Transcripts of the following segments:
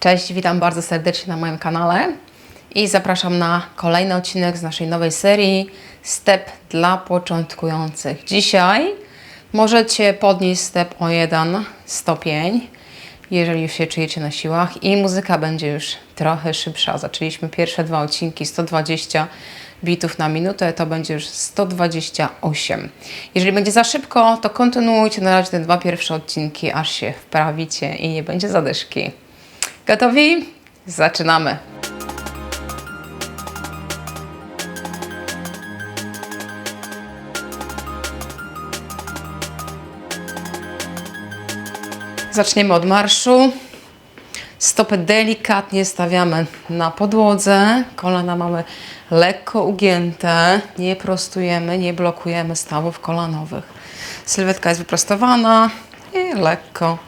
Cześć, witam bardzo serdecznie na moim kanale i zapraszam na kolejny odcinek z naszej nowej serii Step dla początkujących. Dzisiaj możecie podnieść step o jeden stopień, jeżeli już się czujecie na siłach i muzyka będzie już trochę szybsza. Zaczęliśmy pierwsze dwa odcinki 120 bitów na minutę, to będzie już 128. Jeżeli będzie za szybko, to kontynuujcie na razie te dwa pierwsze odcinki, aż się wprawicie i nie będzie zadyszki. Gotowi? Zaczynamy! Zaczniemy od marszu. Stopy delikatnie stawiamy na podłodze. Kolana mamy lekko ugięte. Nie prostujemy, nie blokujemy stawów kolanowych. Sylwetka jest wyprostowana i lekko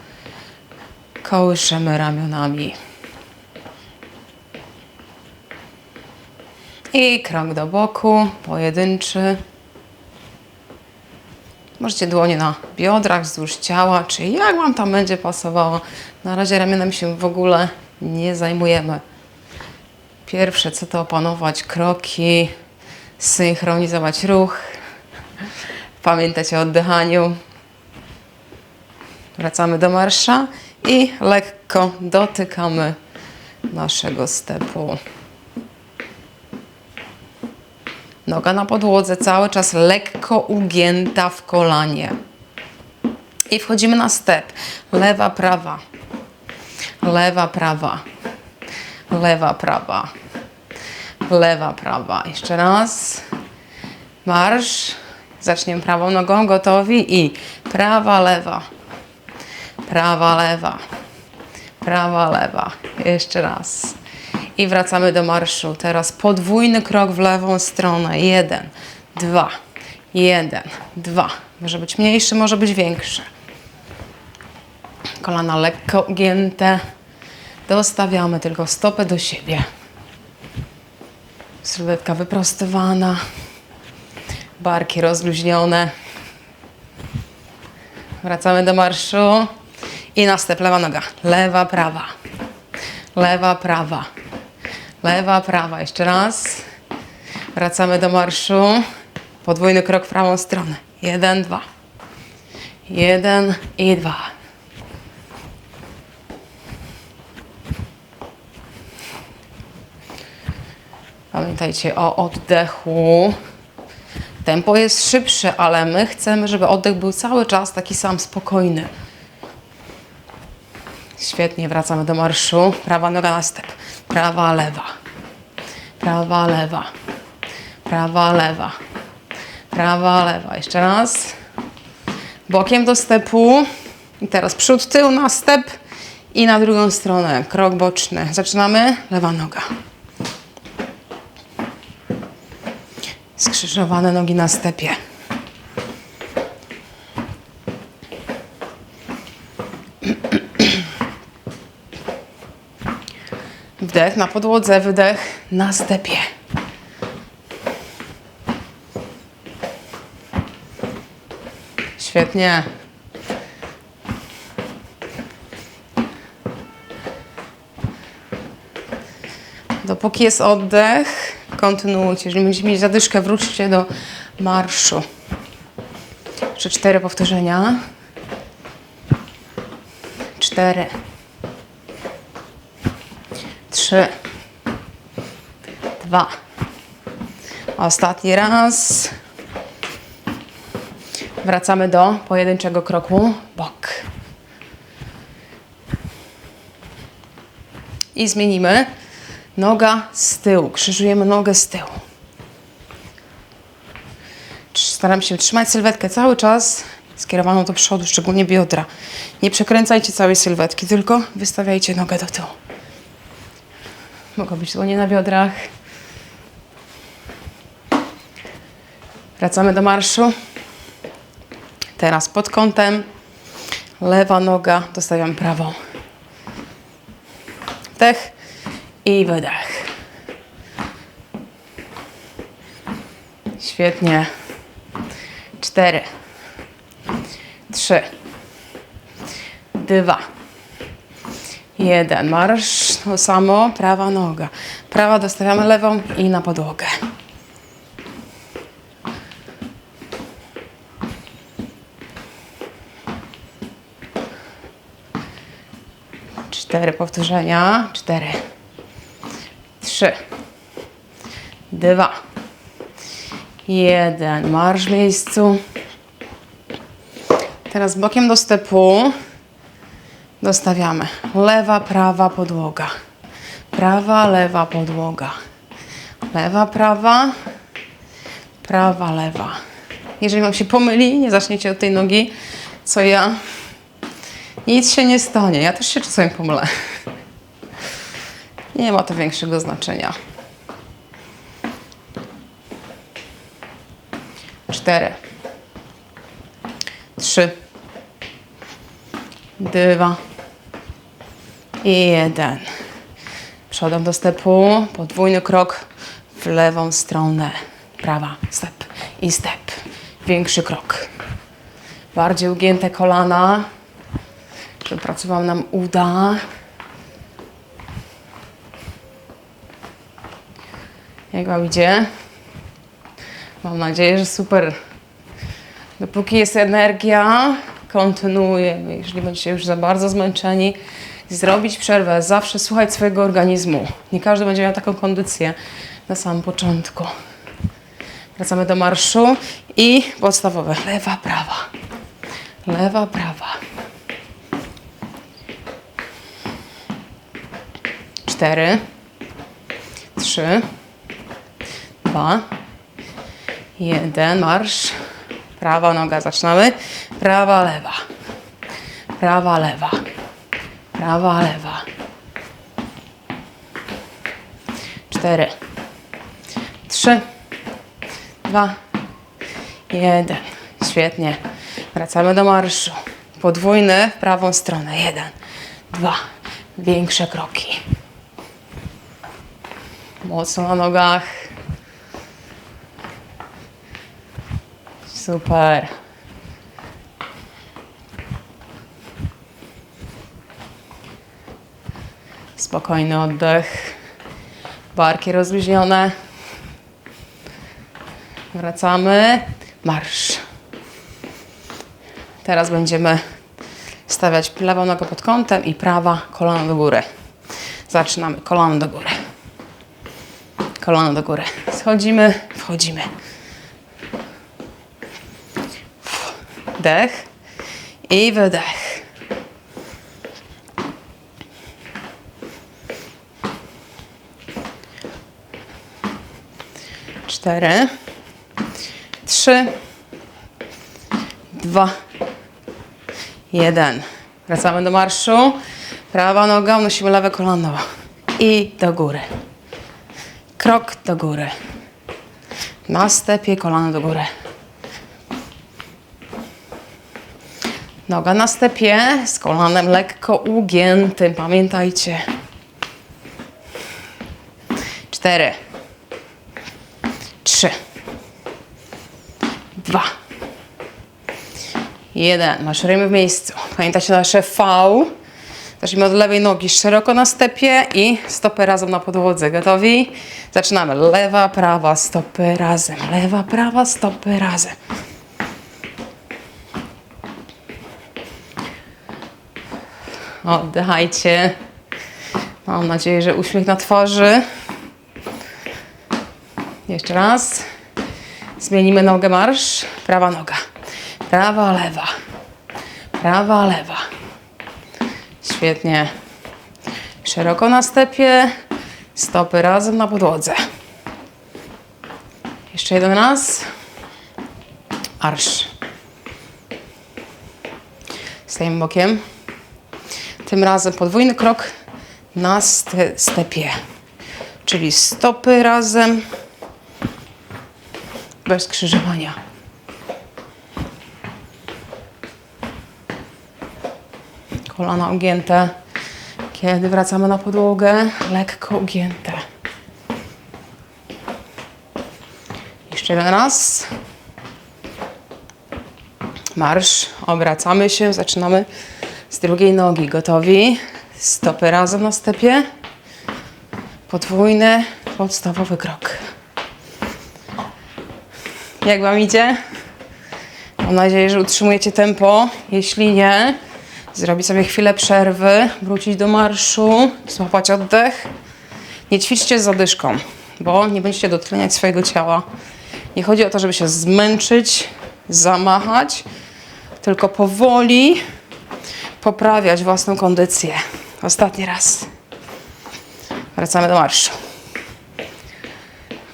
kołyszemy ramionami. I krok do boku, pojedynczy. Możecie dłonie na biodrach, wzdłuż ciała, czy jak Wam tam będzie pasowało. Na razie ramionami się w ogóle nie zajmujemy. Pierwsze co to opanować kroki, synchronizować ruch, pamiętać o oddychaniu. Wracamy do marsza i lekko dotykamy naszego stepu. Noga na podłodze, cały czas lekko ugięta w kolanie. I wchodzimy na step. Lewa, prawa. Lewa, prawa. Lewa, prawa. Lewa, prawa. Jeszcze raz. Marsz. Zaczniemy prawą nogą. Gotowi. I prawa, lewa. Prawa, lewa. Prawa, lewa. Jeszcze raz. I wracamy do marszu. Teraz podwójny krok w lewą stronę. Jeden, dwa, jeden, dwa. Może być mniejszy, może być większy. Kolana lekko ugięte. Dostawiamy tylko stopę do siebie. Sylwetka wyprostowana. Barki rozluźnione. Wracamy do marszu. I na step lewa noga. Lewa, prawa. Lewa, prawa. Lewa, prawa. Jeszcze raz. Wracamy do marszu. Podwójny krok w prawą stronę. Jeden, dwa. Jeden i dwa. Pamiętajcie o oddechu. Tempo jest szybsze, ale my chcemy, żeby oddech był cały czas taki sam spokojny. Świetnie, wracamy do marszu. Prawa noga na step. Prawa, lewa. Prawa, lewa. Prawa, lewa. Prawa, lewa. Jeszcze raz. Bokiem do stepu. I teraz przód, tył na step i na drugą stronę. Krok boczny. Zaczynamy. Lewa noga. Skrzyżowane nogi na stepie. Wdech na podłodze, wydech na stepie. Świetnie. Dopóki jest oddech, kontynuujcie. Jeżeli będziecie mieć zadyszkę, wróćcie do marszu. Jeszcze cztery powtórzenia. Cztery trzy, dwa. Ostatni raz. Wracamy do pojedynczego kroku bok. I zmienimy. Noga z tyłu. Krzyżujemy nogę z tyłu. Staram się trzymać sylwetkę cały czas skierowaną do przodu, szczególnie biodra. Nie przekręcajcie całej sylwetki, tylko wystawiajcie nogę do tyłu. Mogą być dłonie na biodrach. Wracamy do marszu. Teraz pod kątem. Lewa noga, dostawiam prawą. Wdech i wydech. Świetnie. Cztery. Trzy. Dwa. Jeden. Marsz. To samo. Prawa noga. Prawa dostawiamy lewą i na podłogę. Cztery powtórzenia. Cztery. Trzy. Dwa. Jeden. Marsz w miejscu. Teraz bokiem do stepu dostawiamy lewa, prawa podłoga. Prawa, lewa podłoga. Lewa, prawa. Prawa, lewa. Jeżeli Wam się pomyli, nie zaczniecie od tej nogi, co ja, nic się nie stanie. Ja też się czasami pomylę. Nie ma to większego znaczenia. Cztery. Trzy. Dwa. I jeden. Przodem do stepu. Podwójny krok w lewą stronę. Prawa. Step. I step. Większy krok. Bardziej ugięte kolana. Wypracował nam uda. Jak Wam idzie? Mam nadzieję, że super. Dopóki jest energia, kontynuujemy. Jeżeli będziecie już za bardzo zmęczeni, zrobić przerwę. Zawsze słuchać swojego organizmu. Nie każdy będzie miał taką kondycję na samym początku. Wracamy do marszu i podstawowe. Lewa, prawa. Lewa, prawa. Cztery. Trzy. Dwa. Jeden, marsz. Prawa noga, zaczynamy. Prawa, lewa. Prawa, lewa. Prawa, lewa. Cztery. Trzy. Dwa. Jeden. Świetnie. Wracamy do marszu. Podwójny w prawą stronę. Jeden. Dwa. Większe kroki. Mocno na nogach. Super. Spokojny oddech. Barki rozluźnione. Wracamy. Marsz. Teraz będziemy stawiać lewą nogę pod kątem i prawa kolano do góry. Zaczynamy. Kolano do góry. Kolano do góry. Schodzimy, wchodzimy. Wdech i wydech. Cztery, trzy, dwa, jeden. Wracamy do marszu. Prawa noga, unosimy lewe kolano i do góry. Krok do góry. Na stepie kolano do góry. Noga na stepie z kolanem lekko ugiętym. Pamiętajcie. Cztery. Trzy. Dwa. Jeden. Maszerujemy w miejscu. Pamiętajcie nasze V. Zacznijmy od lewej nogi szeroko na stepie i stopy razem na podłodze. Gotowi? Zaczynamy. Lewa, prawa, stopy razem. Lewa, prawa, stopy razem. Oddychajcie. Mam nadzieję, że uśmiech na twarzy. Jeszcze raz. Zmienimy nogę marsz. Prawa noga. Prawa, lewa. Prawa, lewa. Świetnie. Szeroko na stepie. Stopy razem na podłodze. Jeszcze jeden raz. Marsz. Stajemy bokiem. Tym razem podwójny krok na ste stepie. Czyli stopy razem, bez skrzyżowania. Kolana ugięte. Kiedy wracamy na podłogę, lekko ugięte. Jeszcze jeden raz. Marsz. Obracamy się, zaczynamy z drugiej nogi. Gotowi? Stopy razem na stepie. Podwójny, podstawowy krok. Jak Wam idzie? Mam nadzieję, że utrzymujecie tempo. Jeśli nie, zrobić sobie chwilę przerwy, wrócić do marszu, złapać oddech. Nie ćwiczcie z zadyszką, bo nie będziecie dotleniać swojego ciała. Nie chodzi o to, żeby się zmęczyć, zamachać, tylko powoli poprawiać własną kondycję. Ostatni raz. Wracamy do marszu.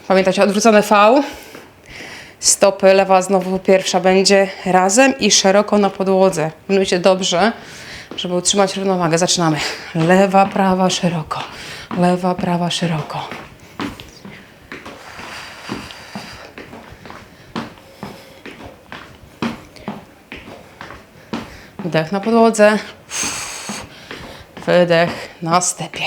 Pamiętajcie, odwrócone V. Stopy lewa znowu pierwsza będzie razem i szeroko na podłodze. Pilnujcie dobrze, żeby utrzymać równowagę. Zaczynamy. Lewa, prawa, szeroko. Lewa, prawa, szeroko. Wdech na podłodze. Wydech na stepie.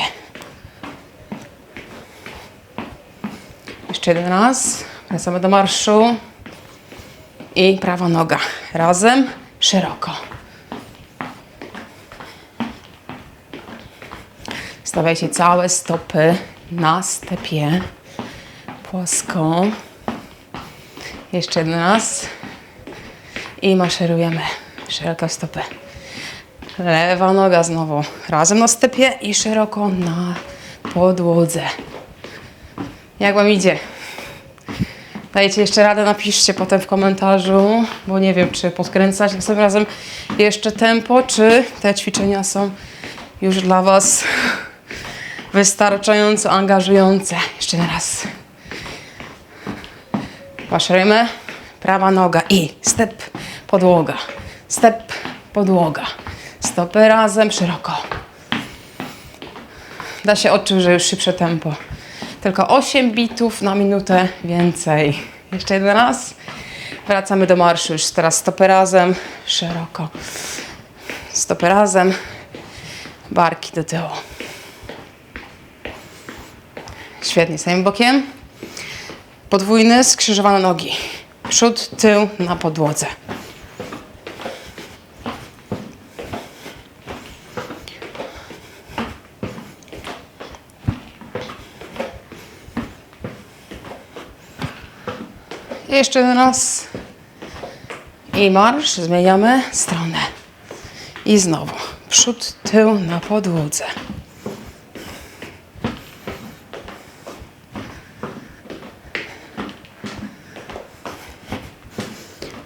Jeszcze jeden raz. Wracamy do marszu. I prawa noga. Razem, szeroko. Stawiajcie całe stopy na stepie. Płasko. Jeszcze jeden raz. I maszerujemy. Szeroko stopy. Lewa noga znowu. Razem na stepie i szeroko na podłodze. Jak Wam idzie? Dajcie jeszcze radę, napiszcie potem w komentarzu, bo nie wiem, czy podkręcać następnym razem jeszcze tempo, czy te ćwiczenia są już dla Was wystarczająco angażujące. Jeszcze raz. Maszerujemy. Prawa noga i step, podłoga. Step, podłoga. Stopy razem, szeroko. Da się odczuć, że już szybsze tempo. Tylko 8 bitów na minutę więcej. Jeszcze jeden raz. Wracamy do marszu. Już teraz stopy razem, szeroko. Stopy razem, barki do tyłu. Świetnie, stajemy bokiem. Podwójny, skrzyżowane nogi. Przód, tył na podłodze. Jeszcze raz. I marsz. Zmieniamy stronę. I znowu. Przód, tył na podłodze.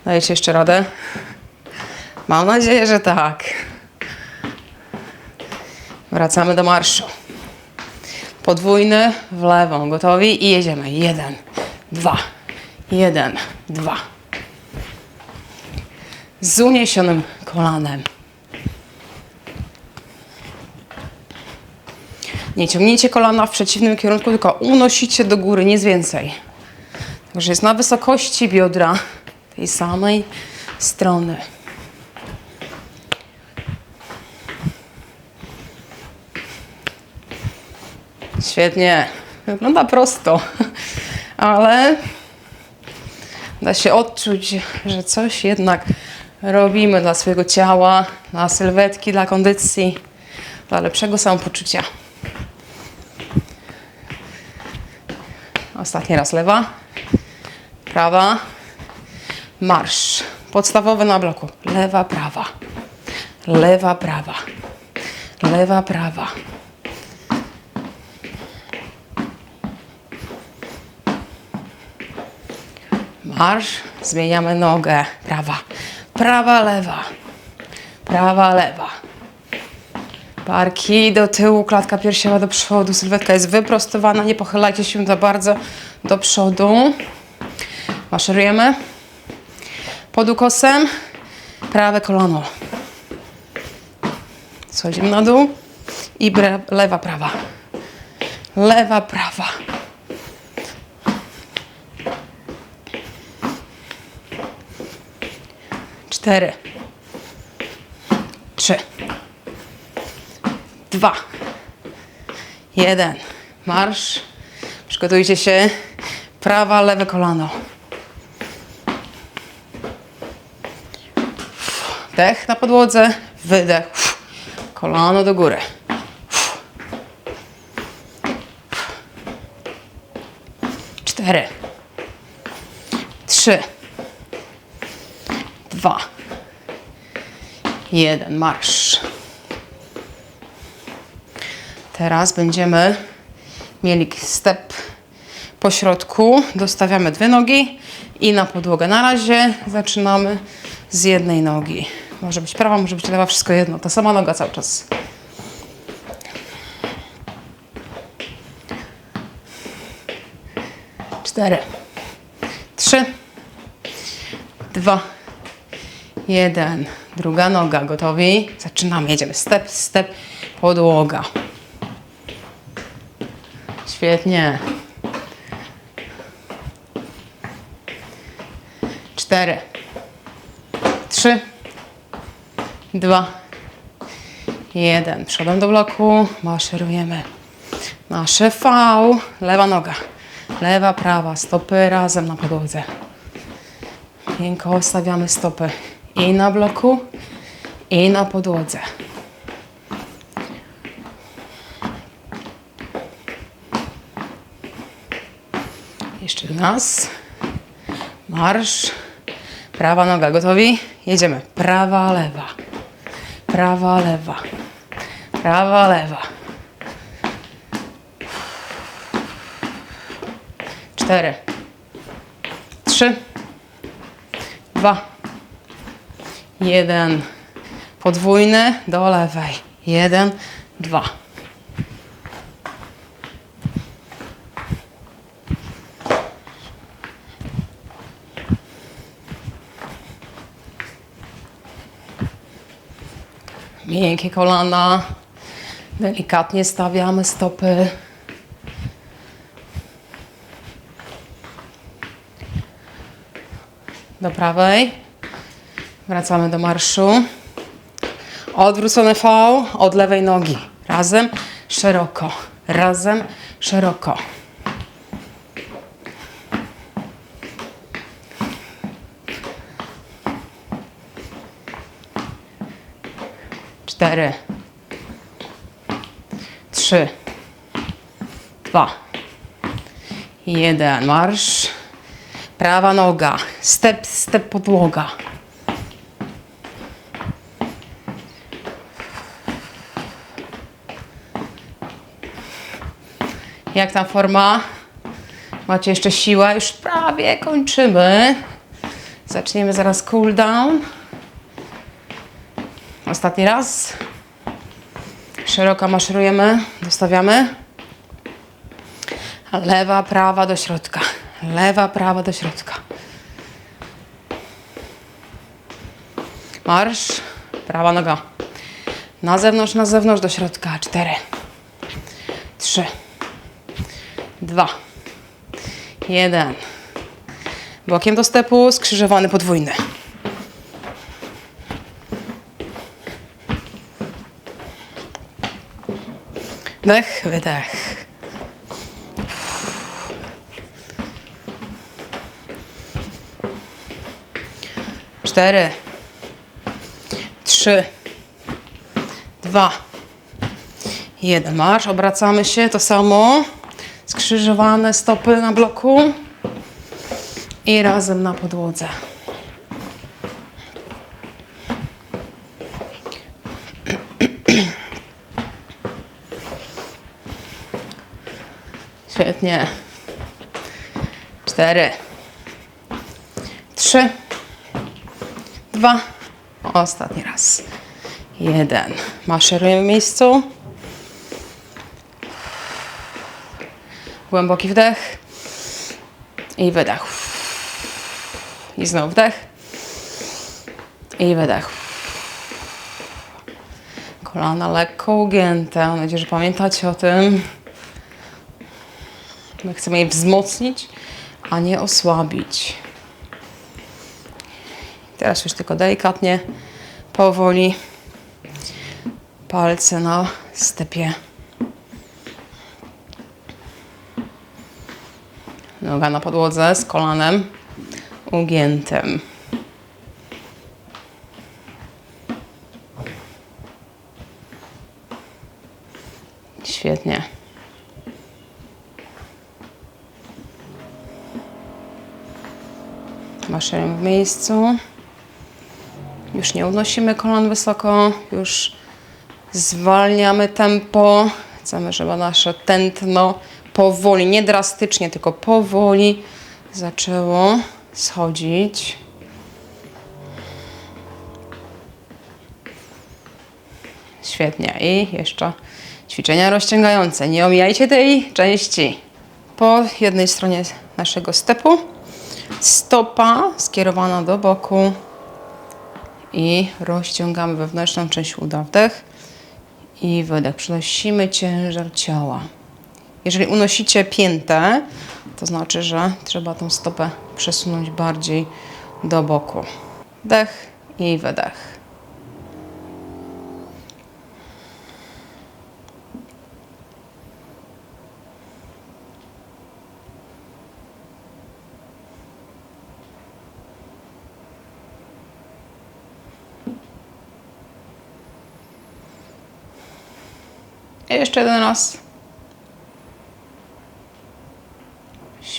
Dajecie jeszcze radę? Mam nadzieję, że tak. Wracamy do marszu. Podwójny w lewą. Gotowi? I jedziemy. Jeden, dwa, jeden, dwa. Z uniesionym kolanem. Nie ciągnijcie kolana w przeciwnym kierunku, tylko unosicie do góry, nic więcej. Także jest na wysokości biodra tej samej strony. Świetnie. Wygląda prosto, ale da się odczuć, że coś jednak robimy dla swojego ciała, dla sylwetki, dla kondycji, dla lepszego samopoczucia. Ostatni raz lewa, prawa, marsz. Podstawowy na bloku. Lewa, prawa. Lewa, prawa. Lewa, prawa. Marsz. Zmieniamy nogę. Prawa. Prawa, lewa. Prawa, lewa. Barki do tyłu, klatka piersiowa do przodu, sylwetka jest wyprostowana, nie pochylajcie się za bardzo do przodu. Maszerujemy. Pod ukosem, prawe kolano. Schodzimy na dół i lewa, prawa. Lewa, prawa. cztery, trzy, dwa, jeden. Marsz. Przygotujcie się. Prawa, lewe kolano. Dech na podłodze, wydech. Kolano do góry. Cztery. Trzy. Dwa jeden. Marsz. Teraz będziemy mieli step po środku. Dostawiamy dwie nogi i na podłogę. Na razie zaczynamy z jednej nogi. Może być prawa, może być lewa, wszystko jedno. Ta sama noga cały czas. Cztery, trzy, dwa, jeden. Druga noga, gotowi? Zaczynamy, jedziemy. Step, step, podłoga. Świetnie. Cztery, trzy, dwa, jeden. Przodem do bloku, maszerujemy. Nasze V, lewa noga, lewa, prawa, stopy razem na podłodze. Miękko stawiamy stopy i na bloku, i na podłodze. Jeszcze raz. Marsz. Prawa noga, gotowi? Jedziemy. Prawa, lewa. Prawa, lewa. Prawa, lewa. Cztery. Trzy. Dwa. Jeden. Podwójny do lewej. Jeden, dwa. Miękkie kolana. Delikatnie stawiamy stopy. Do prawej. Wracamy do marszu. Odwrócone V od lewej nogi. Razem, szeroko. Razem, szeroko. Cztery. Trzy. Dwa. Jeden. Marsz. Prawa noga. Step, step podłoga. Jak ta forma? Macie jeszcze siłę? Już prawie kończymy. Zaczniemy zaraz cool down. Ostatni raz. Szeroko maszerujemy, dostawiamy. Lewa, prawa do środka. Lewa, prawa do środka. Marsz. Prawa noga. Na zewnątrz, na zewnątrz do środka. Cztery. Trzy. Dwa. Jeden. Bokiem do stepu, skrzyżowany podwójny. Wdech, wydech. Cztery. Trzy. Dwa. Jeden. Marsz. Obracamy się. To samo. Skrzyżowane stopy na bloku. I razem na podłodze. Świetnie. Cztery. Trzy. Dwa. Ostatni raz. Jeden. Maszerujemy w miejscu. Głęboki wdech. I wydech. I znowu wdech. I wydech. Kolana lekko ugięte. Mam nadzieję, że pamiętacie o tym. My chcemy je wzmocnić, a nie osłabić. Teraz już tylko delikatnie, powoli. Palce na stepie. Noga na podłodze z kolanem ugiętym. Świetnie. Maszerujemy w miejscu. Już nie unosimy kolan wysoko, już zwalniamy tempo. Chcemy, żeby nasze tętno powoli, nie drastycznie, tylko powoli zaczęło schodzić. Świetnie. I jeszcze ćwiczenia rozciągające. Nie omijajcie tej części. Po jednej stronie naszego stepu stopa skierowana do boku i rozciągamy wewnętrzną część uda. Wdech i wydech. Przenosimy ciężar ciała. Jeżeli unosicie piętę, to znaczy, że trzeba tą stopę przesunąć bardziej do boku. Wdech i wydech. Jeszcze jeden raz.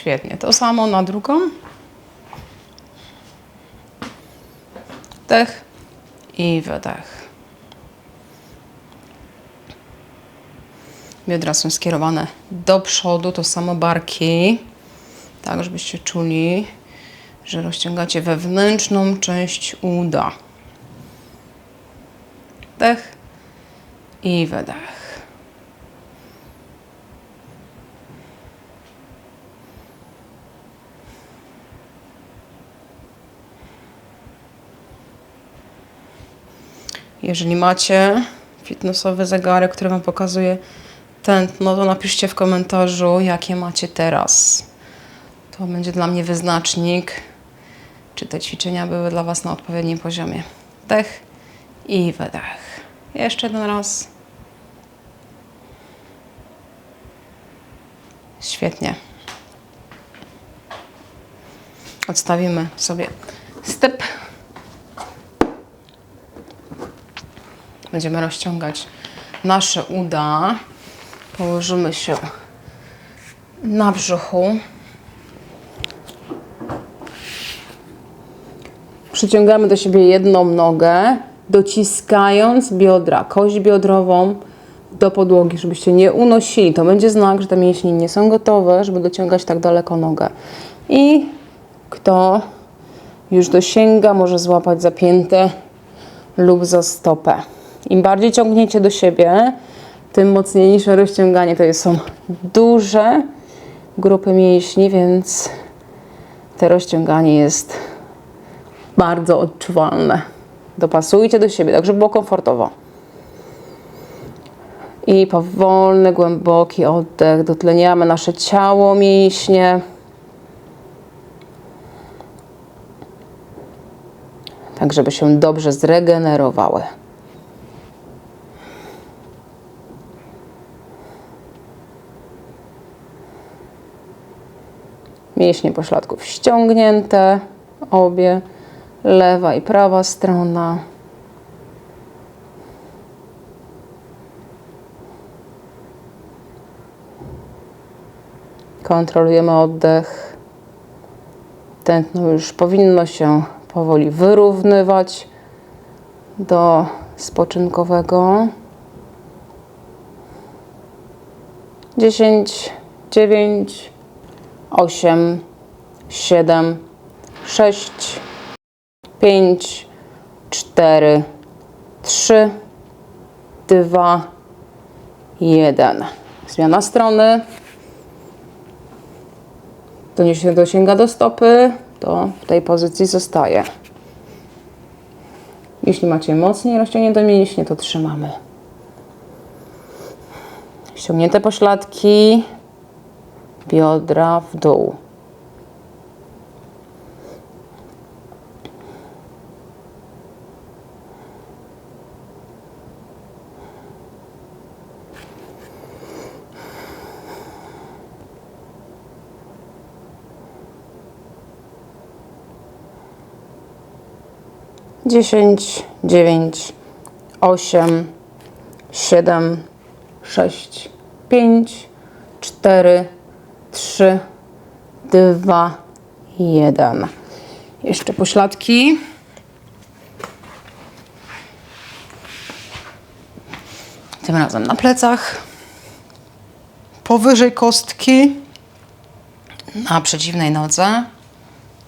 Świetnie. To samo na drugą. Wdech i wydech. Biodra są skierowane do przodu, to samo barki. Tak, żebyście czuli, że rozciągacie wewnętrzną część uda. Wdech i wydech. Jeżeli macie fitnessowy zegarek, który Wam pokazuje tętno, to napiszcie w komentarzu, jakie macie teraz. To będzie dla mnie wyznacznik, czy te ćwiczenia były dla Was na odpowiednim poziomie. Wdech i wydech. Jeszcze jeden raz. Świetnie. Odstawimy sobie step. Będziemy rozciągać nasze uda. Położymy się na brzuchu. Przyciągamy do siebie jedną nogę, dociskając biodra, kość biodrową do podłogi, żebyście nie unosili. To będzie znak, że te mięśnie nie są gotowe, żeby dociągać tak daleko nogę. I kto już dosięga, może złapać za piętę lub za stopę. Im bardziej ciągniecie do siebie, tym mocniejsze rozciąganie. To są duże grupy mięśni, więc to rozciąganie jest bardzo odczuwalne. Dopasujcie do siebie, tak żeby było komfortowo. I powolny, głęboki oddech. Dotleniamy nasze ciało, mięśnie. Tak, żeby się dobrze zregenerowały. Mięśnie pośladków ściągnięte, obie, lewa i prawa strona. Kontrolujemy oddech. Tętno już powinno się powoli wyrównywać do spoczynkowego. 10, 9, 8, 7, 6, 5, 4, 3, 2, 1. Zmiana strony. To nie się dosięga do stopy, to w tej pozycji zostaje. Jeśli macie mocniej rozciągnięte mięśnie, to trzymamy. Ściągnięte pośladki, biodra w dół. Dziesięć, dziewięć, osiem, siedem, sześć, pięć, cztery, 3, 2, 1. Jeszcze pośladki. Tym razem na plecach. Powyżej kostki. Na przeciwnej nodze.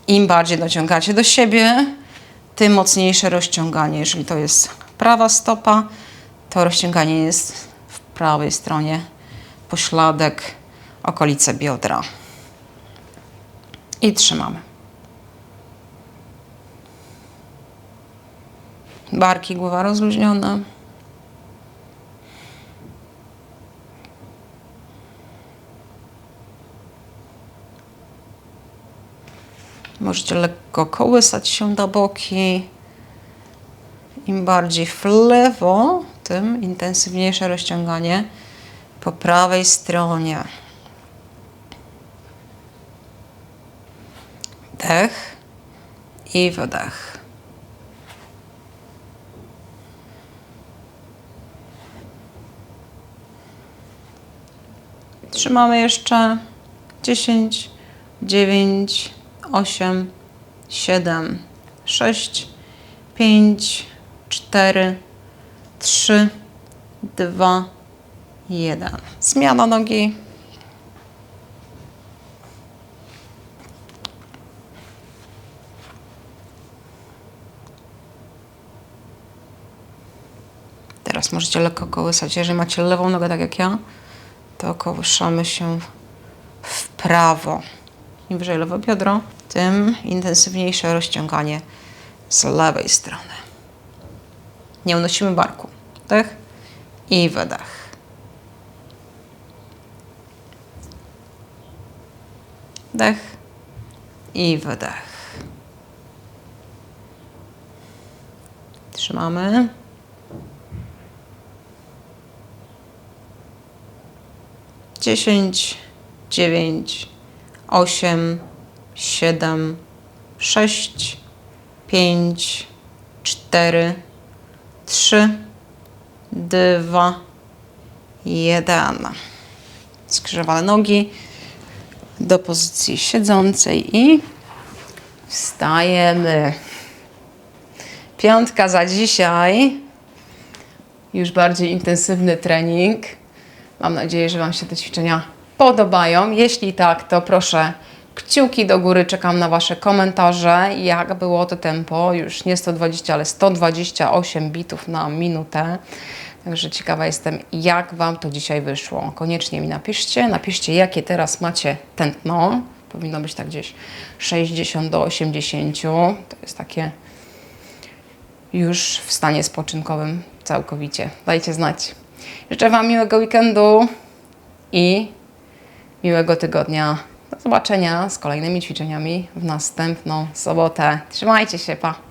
Im bardziej dociągacie do siebie, tym mocniejsze rozciąganie. Jeżeli to jest prawa stopa, to rozciąganie jest w prawej stronie. Pośladek, okolice biodra. I trzymamy. Barki, głowa rozluźniona. Możecie lekko kołysać się do boki. Im bardziej w lewo, tym intensywniejsze rozciąganie po prawej stronie. Dech i wydech. Trzymamy jeszcze 10, 9, 8, 7, 6, 5, 4, 3, 2, 1. Zmiana nogi. Teraz możecie lekko kołysać. Jeżeli macie lewą nogę, tak jak ja, to kołyszamy się w prawo. Im wyżej lewe biodro, tym intensywniejsze rozciąganie z lewej strony. Nie unosimy barku. Wdech i wydech. Wdech i wydech. Trzymamy. Dziesięć, dziewięć, osiem, siedem, sześć, pięć, cztery, trzy, dwa, jeden. Skrzyżowane nogi do pozycji siedzącej i wstajemy. Piątka za dzisiaj. Już bardziej intensywny trening. Mam nadzieję, że Wam się te ćwiczenia podobają. Jeśli tak, to proszę kciuki do góry. Czekam na Wasze komentarze. Jak było to tempo? Już nie 120, ale 128 bitów na minutę. Także ciekawa jestem, jak Wam to dzisiaj wyszło. Koniecznie mi napiszcie. Napiszcie, jakie teraz macie tętno. Powinno być tak gdzieś 60 do 80. To jest takie już w stanie spoczynkowym całkowicie. Dajcie znać. Życzę Wam miłego weekendu i miłego tygodnia. Do zobaczenia z kolejnymi ćwiczeniami w następną sobotę. Trzymajcie się, pa!